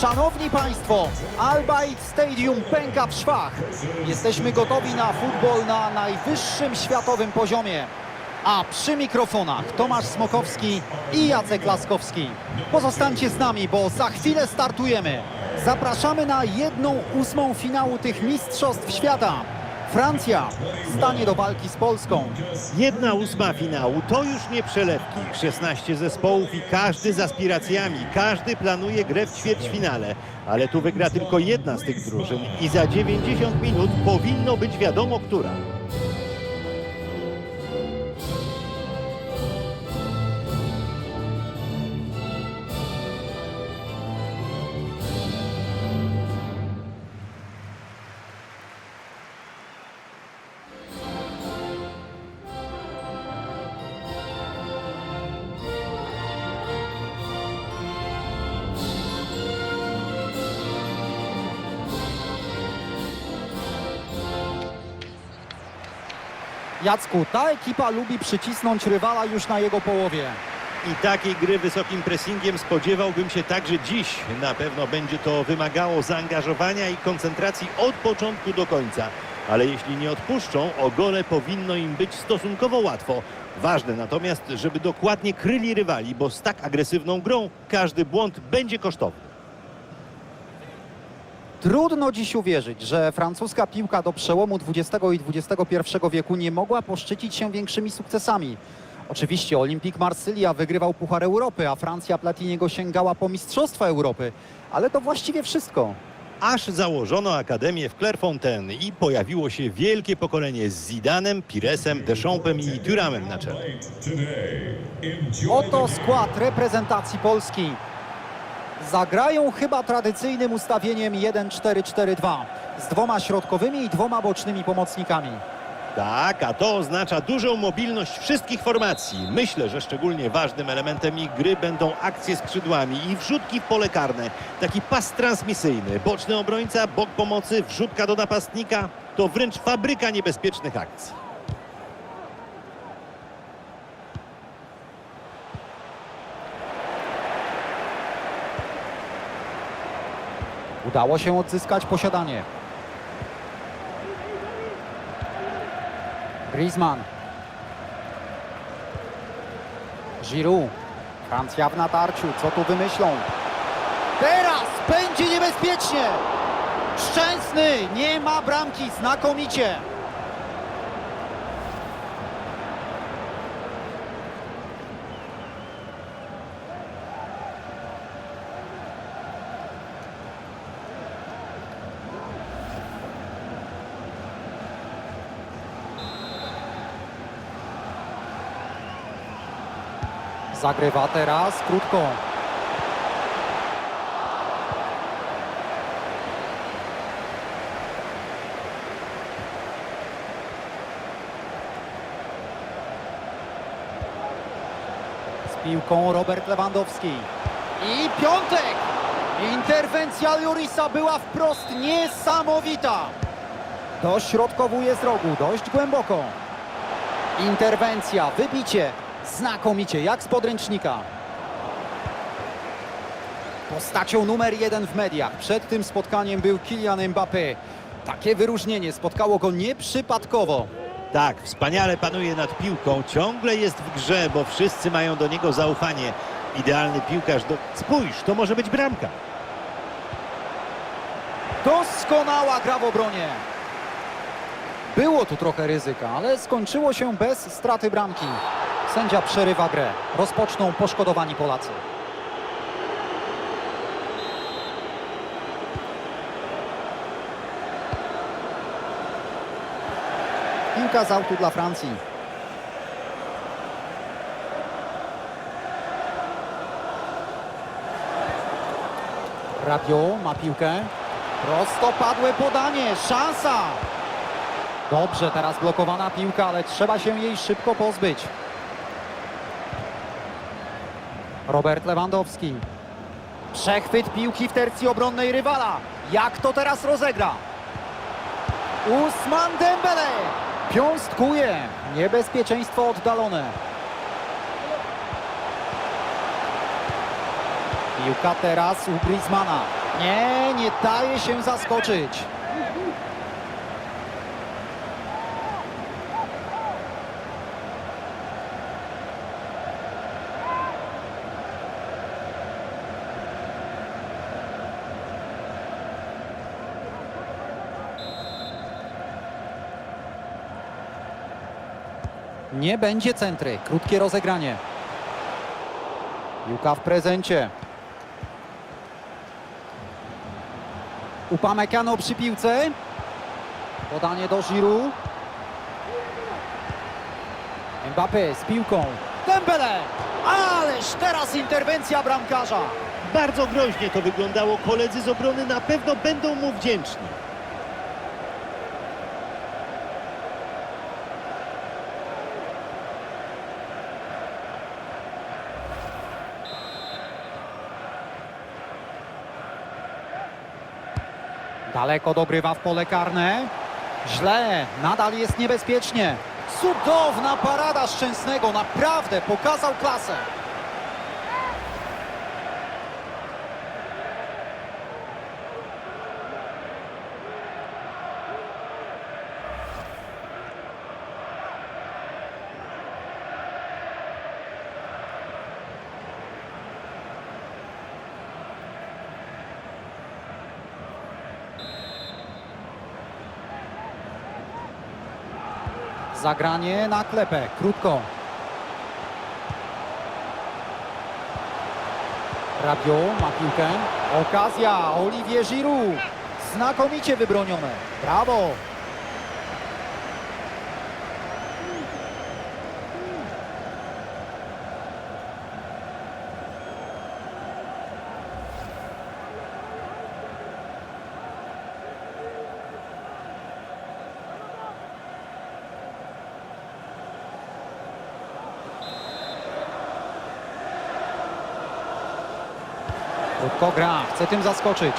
Szanowni Państwo, Al Bayt Stadium pęka w szwach. Jesteśmy gotowi na futbol na najwyższym światowym poziomie. A przy mikrofonach Tomasz Smokowski i Jacek Laskowski. Pozostańcie z nami, bo za chwilę startujemy. Zapraszamy na jedną ósmą finału tych Mistrzostw Świata. Francja stanie do walki z Polską. Jedna ósma finału to już nie przelewki. 16 zespołów i każdy z aspiracjami. Każdy planuje grę w ćwierćfinale. Ale tu wygra tylko jedna z tych drużyn i za 90 minut powinno być wiadomo, która. Jacku, ta ekipa lubi przycisnąć rywala już na jego połowie. I takiej gry wysokim pressingiem spodziewałbym się także dziś. Na pewno będzie to wymagało zaangażowania i koncentracji od początku do końca. Ale jeśli nie odpuszczą, o gole powinno im być stosunkowo łatwo. Ważne natomiast, żeby dokładnie kryli rywali, bo z tak agresywną grą każdy błąd będzie kosztowny. Trudno dziś uwierzyć, że francuska piłka do przełomu XX i XXI wieku nie mogła poszczycić się większymi sukcesami. Oczywiście Olimpik Marsylia wygrywał Puchar Europy, a Francja Platiniego sięgała po Mistrzostwa Europy. Ale to właściwie wszystko. Aż założono akademię w Clairefontaine i pojawiło się wielkie pokolenie z Zidanem, Piresem, Deschampsem i Thuramem na czele. Oto skład reprezentacji Polski. Zagrają chyba tradycyjnym ustawieniem 1-4-4-2 z dwoma środkowymi i dwoma bocznymi pomocnikami. Tak, a to oznacza dużą mobilność wszystkich formacji. Myślę, że szczególnie ważnym elementem ich gry będą akcje skrzydłami i wrzutki w pole karne. Taki pas transmisyjny, boczny obrońca, bok pomocy, wrzutka do napastnika. To wręcz fabryka niebezpiecznych akcji. Udało się odzyskać posiadanie. Griezmann. Giroud. Francja w natarciu. Co tu wymyślą? Teraz będzie niebezpiecznie. Szczęsny. Nie ma bramki. Znakomicie. Zagrywa teraz krótko. Z piłką Robert Lewandowski. I piątek! Interwencja Jurisa była wprost niesamowita. Dośrodkowuje z rogu, dość głęboko. Interwencja, wybicie. Znakomicie, jak z podręcznika. Postacią numer jeden w mediach przed tym spotkaniem był Kylian Mbappé. Takie wyróżnienie spotkało go nieprzypadkowo. Tak, wspaniale panuje nad piłką, ciągle jest w grze, bo wszyscy mają do niego zaufanie. Idealny piłkarz do... Spójrz, to może być bramka. Doskonała gra w obronie. Było tu trochę ryzyka, ale skończyło się bez straty bramki. Sędzia przerywa grę. Rozpoczną poszkodowani Polacy. Piłka z autu dla Francji. Rabiot ma piłkę. Prostopadłe podanie. Szansa. Dobrze, teraz blokowana piłka, ale trzeba się jej szybko pozbyć. Robert Lewandowski. Przechwyt piłki w tercji obronnej rywala. Jak to teraz rozegra? Usman Dembele. Piąstkuje. Niebezpieczeństwo oddalone. Piłka teraz u Griezmana. Nie, nie daje się zaskoczyć. Nie będzie centry. Krótkie rozegranie. Piłka w prezencie. Upamecano przy piłce. Podanie do Giroud. Mbappé z piłką. Dembele! Ależ teraz interwencja bramkarza. Bardzo groźnie to wyglądało. Koledzy z obrony na pewno będą mu wdzięczni. Daleko dogrywa w pole karne. Źle, nadal jest niebezpiecznie. Cudowna parada Szczęsnego, naprawdę pokazał klasę. Zagranie na klepę, krótko. Rabiot ma piłkę. Okazja, Olivier Giroud. Znakomicie wybronione. Brawo. Krótko gra, chce tym zaskoczyć.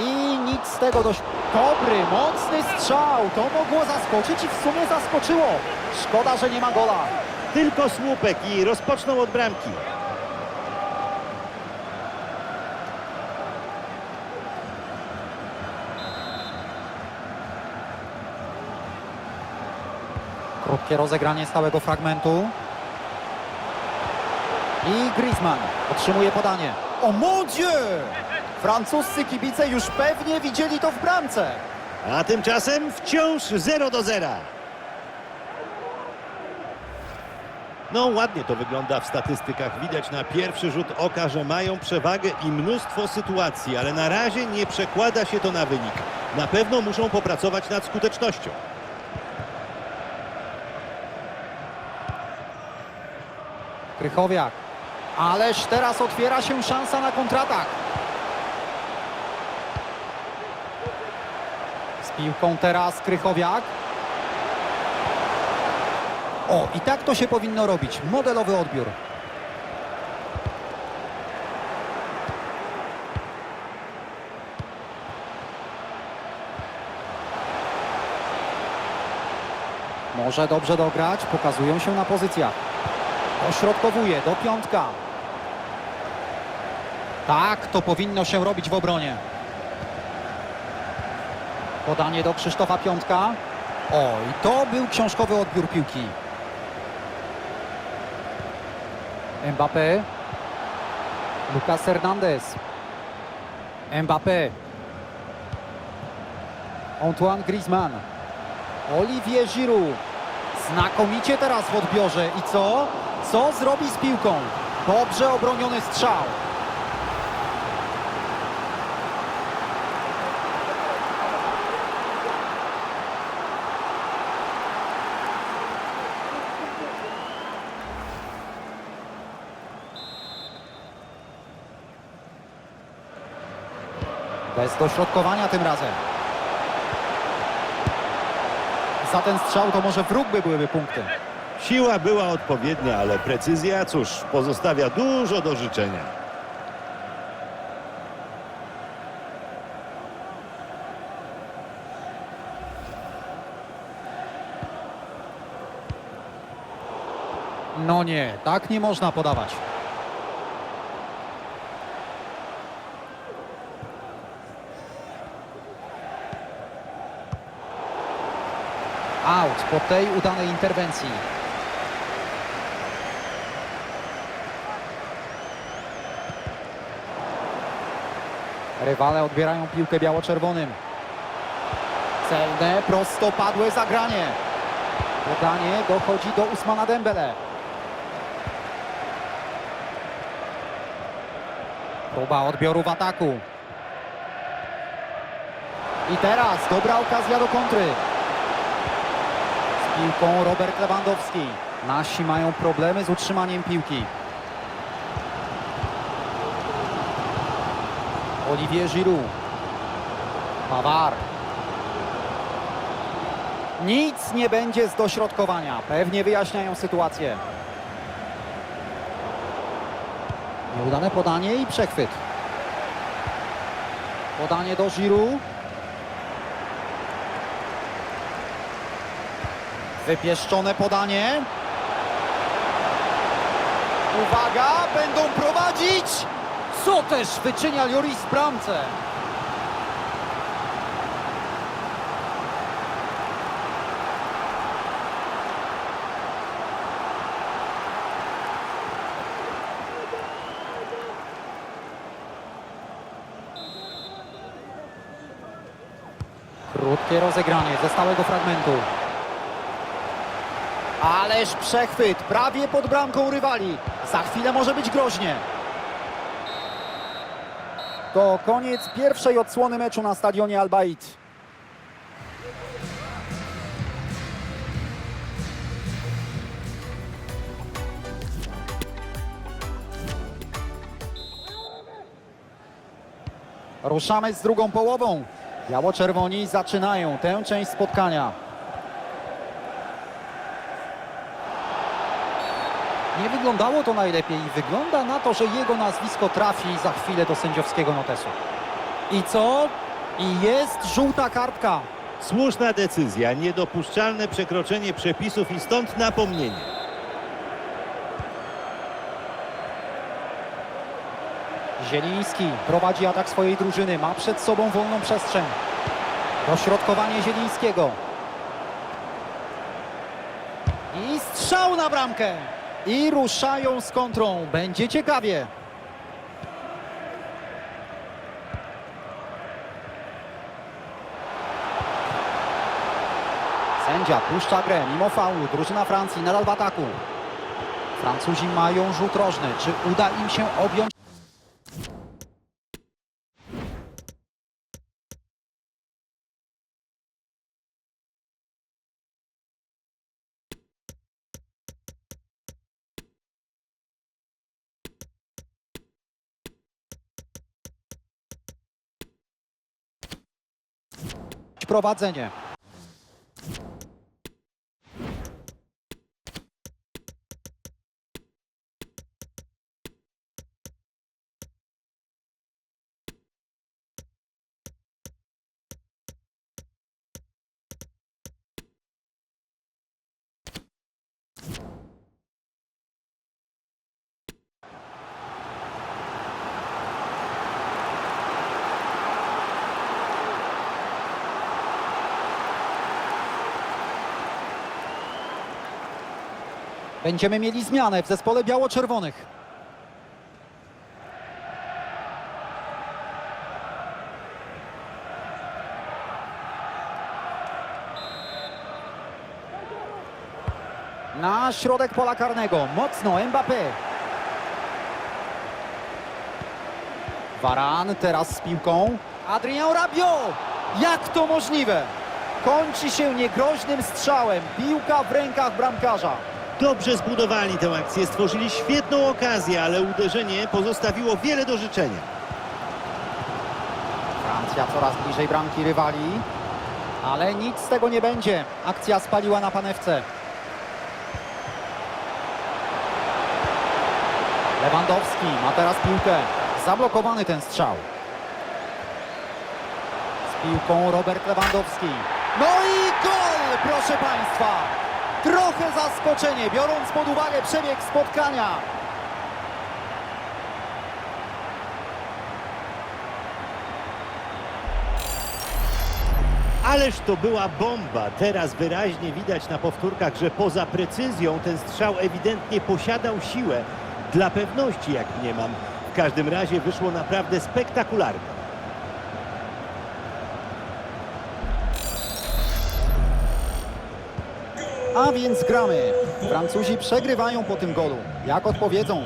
I nic z tego dość. Dobry, mocny strzał. To mogło zaskoczyć i w sumie zaskoczyło. Szkoda, że nie ma gola. Tylko słupek i rozpoczną od bramki. Krótkie rozegranie stałego fragmentu. I Griezmann otrzymuje podanie. O mon Dieu! Francuscy kibice już pewnie widzieli to w bramce. A tymczasem wciąż 0 do 0. No ładnie to wygląda w statystykach. Widać na pierwszy rzut oka, że mają przewagę i mnóstwo sytuacji, ale na razie nie przekłada się to na wynik. Na pewno muszą popracować nad skutecznością. Krychowiak. Ależ teraz otwiera się szansa na kontratak. Z piłką teraz Krychowiak. O, i tak to się powinno robić. Modelowy odbiór. Może dobrze dograć, pokazują się na pozycjach. Ośrodkowuje do piątka. Tak, to powinno się robić w obronie. Podanie do Krzysztofa Piątka. O, i to był książkowy odbiór piłki. Mbappé. Lucas Hernandez. Mbappé. Antoine Griezmann. Olivier Giroud. Znakomicie teraz w odbiorze. I co? Co zrobi z piłką? Dobrze obroniony strzał. Bez dośrodkowania tym razem. Za ten strzał to może wróg by byłyby punkty. Siła była odpowiednia, ale precyzja, cóż, pozostawia dużo do życzenia. No nie, tak nie można podawać. Out po tej udanej interwencji. Rywale odbierają piłkę biało-czerwonym. Celne, prostopadłe zagranie. Podanie dochodzi do Usmana Dembele. Próba odbioru w ataku. I teraz dobra okazja do kontry. Piłką Robert Lewandowski. Nasi mają problemy z utrzymaniem piłki. Olivier Giroud. Pawar. Nic nie będzie z dośrodkowania. Pewnie wyjaśniają sytuację. Nieudane podanie i przechwyt. Podanie do Giroud. Wypieszczone podanie. Uwaga, będą prowadzić. Co też wyczynia Lloris w bramce. Krótkie rozegranie ze stałego fragmentu. Ależ przechwyt, prawie pod bramką rywali. Za chwilę może być groźnie. To koniec pierwszej odsłony meczu na stadionie Al-Bait. Ruszamy z drugą połową. Biało-czerwoni zaczynają tę część spotkania. Nie wyglądało to najlepiej i wygląda na to, że jego nazwisko trafi za chwilę do sędziowskiego notesu. I co? I jest żółta kartka. Słuszna decyzja, niedopuszczalne przekroczenie przepisów i stąd napomnienie. Zieliński prowadzi atak swojej drużyny, ma przed sobą wolną przestrzeń. Dośrodkowanie Zielińskiego. I strzał na bramkę. I ruszają z kontrą. Będzie ciekawie. Sędzia puszcza grę mimo faulu. Drużyna Francji nadal w ataku. Francuzi mają rzut rożny. Czy uda im się objąć prowadzenie. Będziemy mieli zmianę w zespole biało-czerwonych. Na środek pola karnego. Mocno Mbappé. Varan teraz z piłką. Adrien Rabiot. Jak to możliwe? Kończy się niegroźnym strzałem. Piłka w rękach bramkarza. Dobrze zbudowali tę akcję, stworzyli świetną okazję, ale uderzenie pozostawiło wiele do życzenia. Francja coraz bliżej bramki rywali, ale nic z tego nie będzie. Akcja spaliła na panewce. Lewandowski ma teraz piłkę. Zablokowany ten strzał. Z piłką Robert Lewandowski. No i gol, proszę Państwa. Trochę zaskoczenie, biorąc pod uwagę przebieg spotkania. Ależ to była bomba. Teraz wyraźnie widać na powtórkach, że poza precyzją ten strzał ewidentnie posiadał siłę. Dla pewności, jak nie mam. W każdym razie wyszło naprawdę spektakularnie. A więc gramy. Francuzi przegrywają po tym golu. Jak odpowiedzą?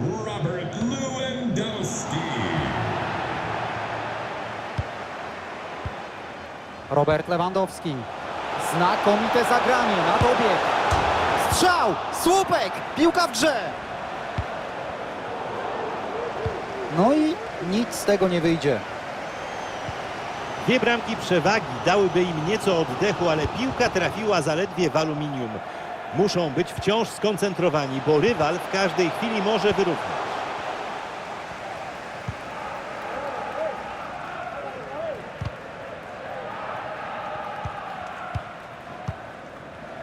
Robert Lewandowski. Robert Lewandowski. Znakomite zagranie na dobieg. Strzał! Słupek! Piłka w grze! No i nic z tego nie wyjdzie. Dwie bramki przewagi dałyby im nieco oddechu, ale piłka trafiła zaledwie w aluminium. Muszą być wciąż skoncentrowani, bo rywal w każdej chwili może wyrównać.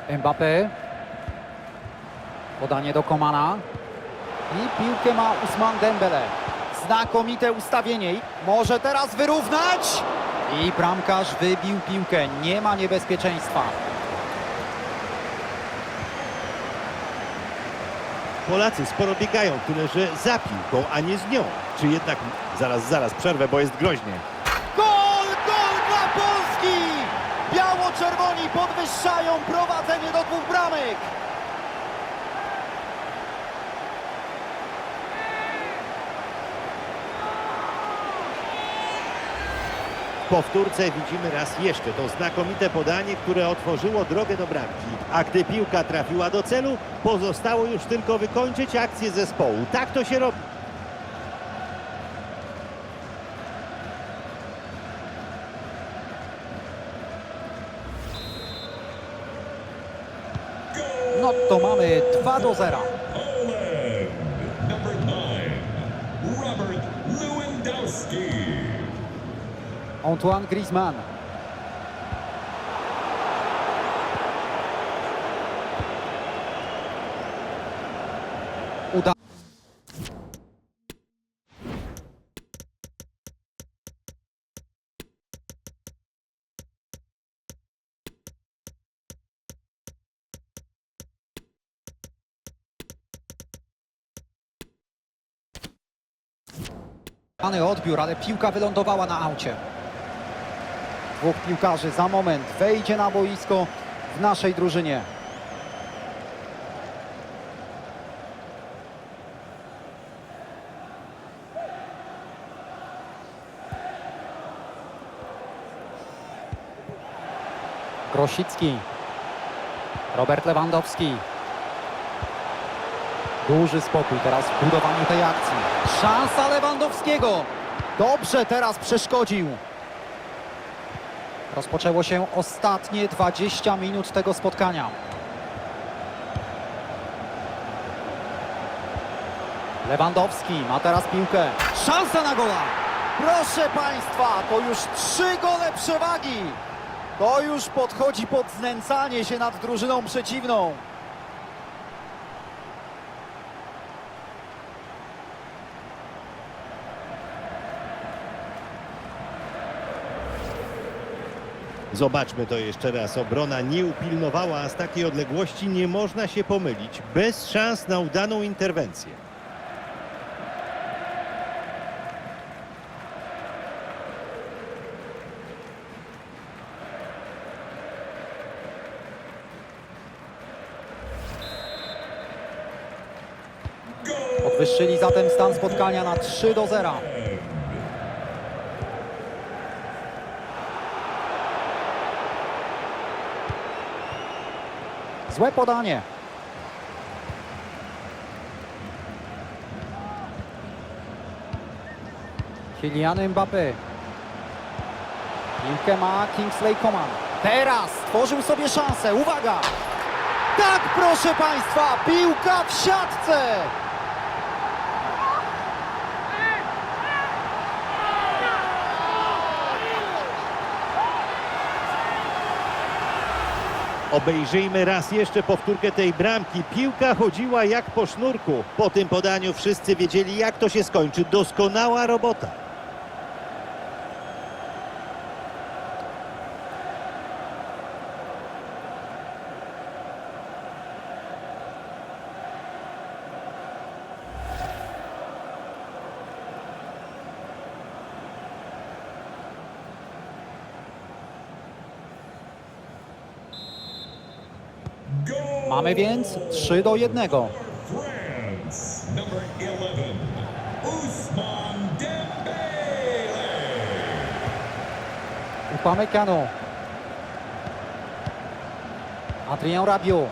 Mbappé. Podanie do Komana. I piłkę ma Usman Dembele. Znakomite ustawienie. Może teraz wyrównać. I bramkarz wybił piłkę. Nie ma niebezpieczeństwa. Polacy sporo biegają, tyle że za piłką, a nie z nią. Czy jednak... Zaraz, zaraz, przerwę, bo jest groźnie. Gol! Gol dla Polski! Biało-czerwoni podwyższają prowadzenie do dwóch bramek. Powtórce widzimy raz jeszcze to znakomite podanie, które otworzyło drogę do bramki. A gdy piłka trafiła do celu, pozostało już tylko wykończyć akcję zespołu. Tak to się robi. No to mamy 2 do 0. Poland. Number nine, Robert Lewandowski. Antoine Griezmann. Uda. Odbiór, ale piłka wylądowała na aucie. Dwóch piłkarzy za moment wejdzie na boisko w naszej drużynie. Grosicki. Robert Lewandowski. Duży spokój teraz w budowaniu tej akcji. Szansa Lewandowskiego. Dobrze teraz przeszkodził. Rozpoczęło się ostatnie 20 minut tego spotkania. Lewandowski ma teraz piłkę. Szansa na gola! Proszę Państwa, to już trzy gole przewagi. To już podchodzi pod znęcanie się nad drużyną przeciwną. Zobaczmy to jeszcze raz. Obrona nie upilnowała, a z takiej odległości nie można się pomylić. Bez szans na udaną interwencję. Podwyższyli zatem stan spotkania na 3 do 0. Złe podanie. Kylian Mbappé. Piłkę ma Kingsley Coman. Teraz stworzył sobie szansę. Uwaga! Tak, proszę Państwa, piłka w siatce! Obejrzyjmy raz jeszcze powtórkę tej bramki. Piłka chodziła jak po sznurku. Po tym podaniu wszyscy wiedzieli, jak to się skończy. Doskonała robota. Mamy więc 3 do 1. France, number 11, Usman Dembele. Upamecano. Adrien Rabiot.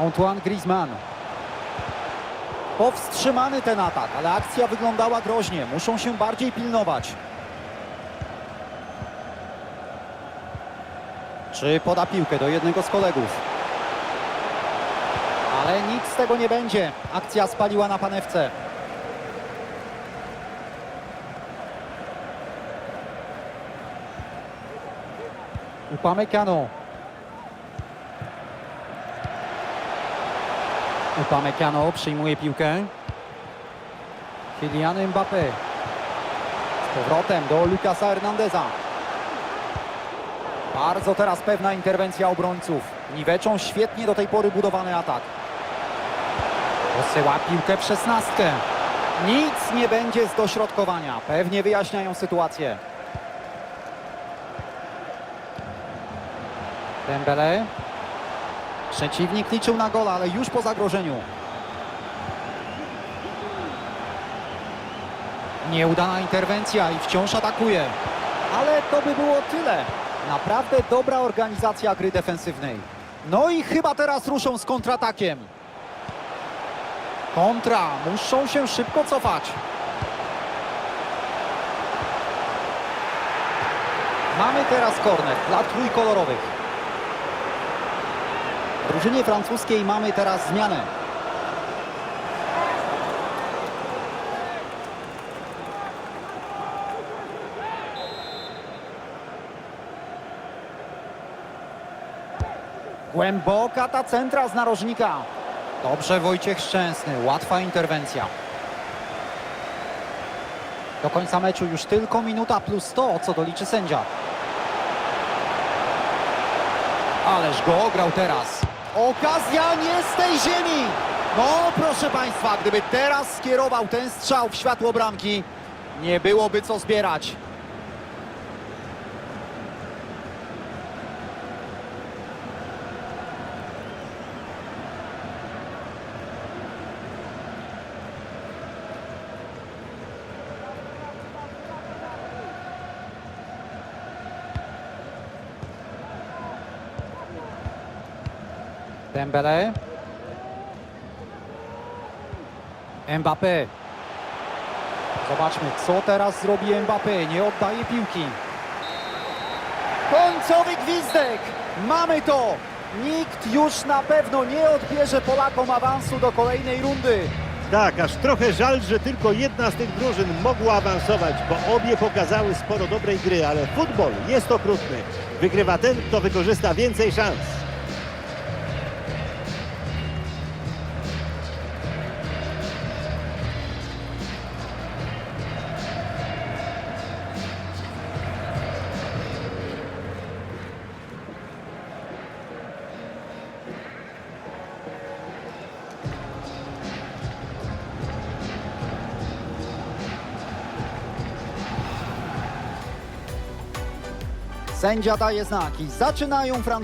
Antoine Griezmann. Powstrzymany ten atak, ale akcja wyglądała groźnie. Muszą się bardziej pilnować. Czy poda piłkę do jednego z kolegów? Ale nic z tego nie będzie. Akcja spaliła na panewce. Upamecano. Upamecano przyjmuje piłkę. Kylian Mbappé. Z powrotem do Lucasa Hernandeza. Bardzo teraz pewna interwencja obrońców. Niweczą świetnie do tej pory budowany atak. Posyła piłkę w szesnastkę. Nic nie będzie z dośrodkowania. Pewnie wyjaśniają sytuację. Dembele. Przeciwnik liczył na gola, ale już po zagrożeniu. Nieudana interwencja i wciąż atakuje. Ale to by było tyle. Naprawdę dobra organizacja gry defensywnej. No i chyba teraz ruszą z kontratakiem. Kontra. Muszą się szybko cofać. Mamy teraz korner dla trójkolorowych. W drużynie francuskiej mamy teraz zmianę. Głęboka ta centra z narożnika. Dobrze Wojciech Szczęsny, łatwa interwencja. Do końca meczu już tylko minuta plus 100, co doliczy sędzia. Ależ go ograł teraz. Okazja nie z tej ziemi. No proszę Państwa, gdyby teraz skierował ten strzał w światło bramki, nie byłoby co zbierać. Dembele. Mbappé. Zobaczmy, co teraz zrobi Mbappé. Nie oddaje piłki. Końcowy gwizdek. Mamy to. Nikt już na pewno nie odbierze Polakom awansu do kolejnej rundy. Tak, aż trochę żal, że tylko jedna z tych drużyn mogła awansować, bo obie pokazały sporo dobrej gry, ale futbol jest okrutny. Wygrywa ten, kto wykorzysta więcej szans. Sędzia daje znaki. Zaczynają Francuzi.